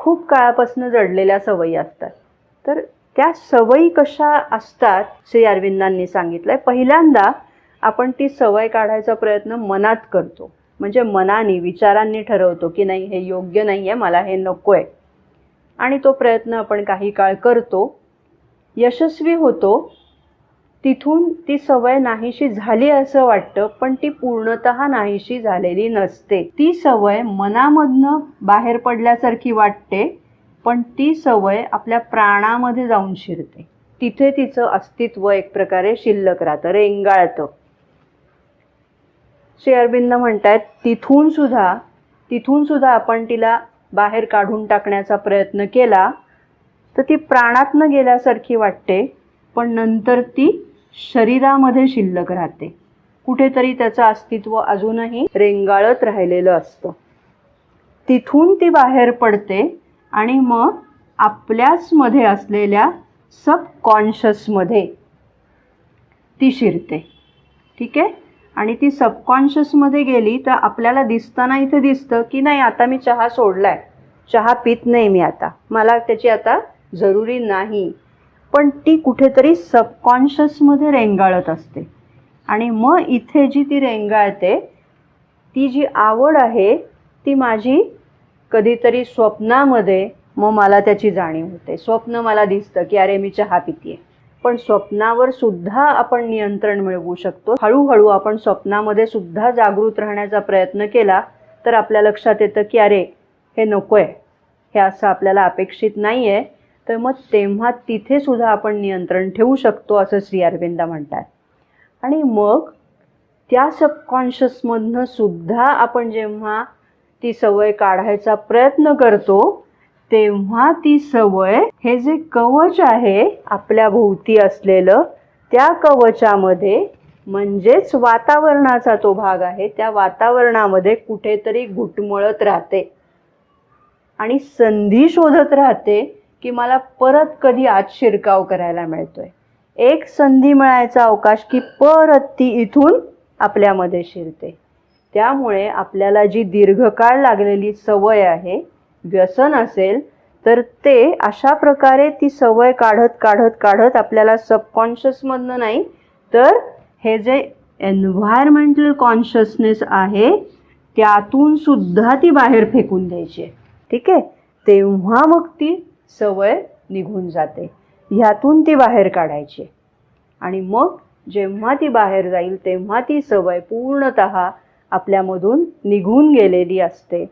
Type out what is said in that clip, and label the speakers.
Speaker 1: खूप काळापासून जडलेल्या सवयी असतात. तर त्या सवयी कशा असतात श्री अरविंदांनी सांगितलंय. पहिल्यांदा आपण ती सवय काढायचा प्रयत्न मनात करतो. म्हणजे मनाने विचारांनी ठरवतो की नाही हे योग्य नाही आहे मला हे नको आहे आणि तो प्रयत्न आपण काही काळ करतो. यशस्वी होतो. तिथून ती सवय नाहीशी झाली असं वाटतं पण ती पूर्णतः नाहीशी झालेली नसते. ती सवय मनामधनं बाहेर पडल्यासारखी वाटते पण ती सवय आपल्या प्राणामध्ये जाऊन शिरते. तिथे तिचं अस्तित्व एक प्रकारे शिल्लक राहतं रेंगाळतं. श्री अरविंद म्हणतायत तिथून सुद्धा तिथून सुद्धा आपण तिला बाहेर काढून टाकण्याचा प्रयत्न केला तर ती प्राणातनं गेल्यासारखी वाटते पण नंतर ती शरीरामध्ये शिल्लक राहते. कुठेतरी त्याचं अस्तित्व अजूनही रेंगाळत राहिलेलं असतं. तिथून ती बाहेर पडते आणि मग आपल्याच मध्ये असलेल्या सबकॉन्शियसमध्ये ती शिरते. ठीक आहे? आणि ती सबकॉन्शियसमध्ये गेली तर आपल्याला दिसताना इथे दिसतं की नाही आता मी चहा सोडलाय. चहा पित नाही मी आता. मला त्याची आता जरुरी नाही. पण ती कुठेतरी सबकॉन्शियसमध्ये रेंगाळत असते. आणि मग इथे जी ती रेंगाळते ती जी आवड आहे ती माझी कधीतरी स्वप्नामध्ये मग मला त्याची जाणीव होते. स्वप्न मला दिसतं की अरे मी चहा पितीये. पण स्वप्नावर सुद्धा आपण नियंत्रण मिळवू शकतो. हळूहळू आपण स्वप्नामध्ये सुद्धा जागृत राहण्याचा प्रयत्न केला तर आपल्या लक्षात येतं की अरे हे नको आहे हे असं आपल्याला अपेक्षित नाही आहे तर मग तेव्हा तिथे सुद्धा आपण नियंत्रण ठेवू शकतो असं श्री अरविंद म्हणतात. आणि मग त्या सबकॉन्शियसमधनं सुद्धा आपण जेव्हा ती सवय काढायचा प्रयत्न करतो तेव्हा ती सवय हे जे कवच आहे आपल्या भोवती असलेलं त्या कवचामध्ये म्हणजेच वातावरणाचा तो भाग आहे त्या वातावरणामध्ये कुठेतरी घुटमळत राहते. आणि संधी शोधत राहते की मला परत कधी आज शिरकाव करायला मिळतोय. एक संधी मिळायचा अवकाश की परत ती इथून आपल्यामध्ये शिरते. त्यामुळे आपल्याला जी दीर्घकाळ लागलेली सवय आहे व्यसन असेल तर ते अशा प्रकारे ती सवय काढत काढत काढत आपल्याला सबकॉन्शियसमधनं नाही तर हे जे एन्व्हायरमेंटल कॉन्शियसनेस आहे त्यातून सुद्धा ती बाहेर फेकून द्यायची आहे. ठीक आहे? तेव्हा मग ती सवय निघून जाते. ह्यातून ती बाहेर काढायची. आणि मग जेव्हा ती बाहेर जाईल तेव्हा ती सवय पूर्णत आपल्यामधून निघून गेलेली असते.